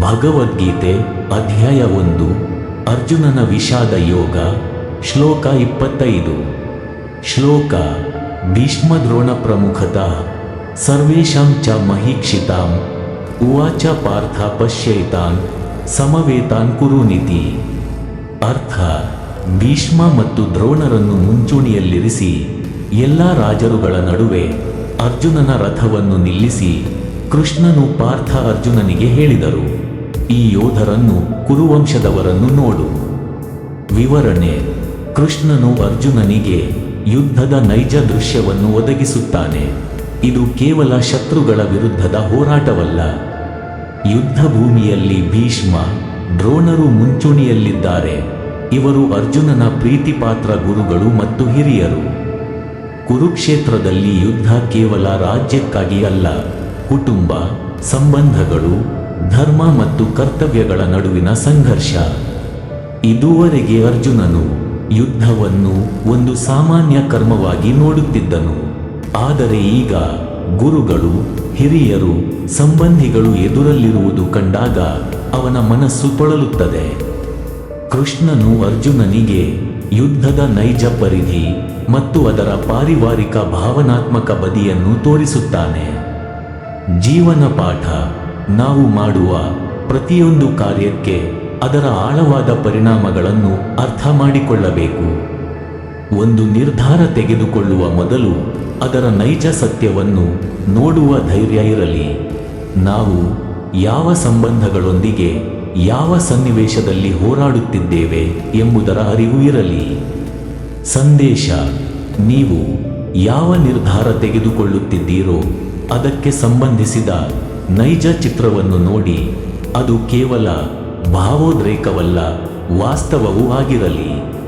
ಭಗವದ್ಗೀತೆ ಅಧ್ಯಾಯ ಒಂದು, ಅರ್ಜುನನ ವಿಷಾದ ಯೋಗ, ಶ್ಲೋಕ ಇಪ್ಪತ್ತೈದು. ಶ್ಲೋಕ, ಭೀಷ್ಮದ್ರೋಣ ಪ್ರಮುಖತಃ, ಸರ್ವೇಷಾಂ ಚ ಮಹೀಕ್ಷಿತಾಂ, ಉವಾಚ ಪಾರ್ಥ ಪಶ್ಯೈತಾನ್, ಸಮವೇತಾನ್ ಕುರುನಿತಿ ಅರ್ಥ, ಭೀಷ್ಮ ಮತ್ತು ದ್ರೋಣರನ್ನು ಮುಂಚೂಣಿಯಲ್ಲಿರಿಸಿ, ಎಲ್ಲ ರಾಜರುಗಳ ನಡುವೆ ಅರ್ಜುನನ ರಥವನ್ನು ನಿಲ್ಲಿಸಿ ಕೃಷ್ಣನು ಪಾರ್ಥ ಅರ್ಜುನನಿಗೆ ಹೇಳಿದರು, ಈ ಯೋಧರನ್ನು ಕುರುವಂಶದವರನ್ನು ನೋಡು. ವಿವರಣೆ, ಕೃಷ್ಣನು ಅರ್ಜುನನಿಗೆ ಯುದ್ಧದ ನೈಜ ದೃಶ್ಯವನ್ನು ಒದಗಿಸುತ್ತಾನೆ. ಇದು ಕೇವಲ ಶತ್ರುಗಳ ವಿರುದ್ಧದ ಹೋರಾಟವಲ್ಲ. ಯುದ್ಧ ಭೂಮಿಯಲ್ಲಿ ಭೀಷ್ಮ, ದ್ರೋಣರು ಮುಂಚೂಣಿಯಲ್ಲಿದ್ದಾರೆ. ಇವರು ಅರ್ಜುನನ ಪ್ರೀತಿಪಾತ್ರ ಗುರುಗಳು ಮತ್ತು ಹಿರಿಯರು. ಕುರುಕ್ಷೇತ್ರದಲ್ಲಿ ಯುದ್ಧ ಕೇವಲ ರಾಜ್ಯಕ್ಕಾಗಿ ಅಲ್ಲ ಕುಟುಂಬ, ಸಂಬಂಧಗಳು, ಧರ್ಮ ಮತ್ತು ಕರ್ತವ್ಯಗಳ ನಡುವಿನ ಸಂಘರ್ಷ. ಇದುವರೆಗೆ ಅರ್ಜುನನು ಯುದ್ಧವನ್ನು ಒಂದು ಸಾಮಾನ್ಯ ಕರ್ಮವಾಗಿ ನೋಡುತ್ತಿದ್ದನು. ಆದರೆ ಈಗ ಗುರುಗಳು, ಹಿರಿಯರು, ಸಂಬಂಧಿಗಳು ಎದುರಲ್ಲಿರುವುದು ಕಂಡಾಗ ಅವನ ಮನಸ್ಸು ತೊಳಲುತ್ತದೆ. ಕೃಷ್ಣನು ಅರ್ಜುನನಿಗೆ ಯುದ್ಧದ ನೈಜ ಪರಿಧಿ ಮತ್ತು ಅದರ ಪಾರಿವಾರಿಕ ಭಾವನಾತ್ಮಕ ಬದಿಯನ್ನು ತೋರಿಸುತ್ತಾನೆ. ಜೀವನ ಪಾಠ ನಾವು ಮಾಡುವ ಪ್ರತಿಯೊಂದು ಕಾರ್ಯಕ್ಕೆ ಅದರ ಆಳವಾದ ಪರಿಣಾಮಗಳನ್ನು ಅರ್ಥ ಮಾಡಿಕೊಳ್ಳಬೇಕು. ಒಂದು ನಿರ್ಧಾರ ತೆಗೆದುಕೊಳ್ಳುವ ಮೊದಲು ಅದರ ನೈಜ ಸತ್ಯವನ್ನು ನೋಡುವ ಧೈರ್ಯ ಇರಲಿ. ನಾವು ಯಾವ ಸಂಬಂಧಗಳೊಂದಿಗೆ ಯಾವ ಸನ್ನಿವೇಶದಲ್ಲಿ ಹೋರಾಡುತ್ತಿದ್ದೇವೆ ಎಂಬುದರ ಅರಿವು ಇರಲಿ. ಸಂದೇಶ, ನೀವು ಯಾವ ನಿರ್ಧಾರ ತೆಗೆದುಕೊಳ್ಳುತ್ತಿದ್ದೀರೋ ಅದಕ್ಕೆ ಸಂಬಂಧಿಸಿದ ನೈಜ ಚಿತ್ರವನ್ನು ನೋಡಿ ಅದು ಕೇವಲ ಭಾವೋದ್ರೇಕವಲ್ಲ ವಾಸ್ತವವೂ ಆಗಿರಲಿ.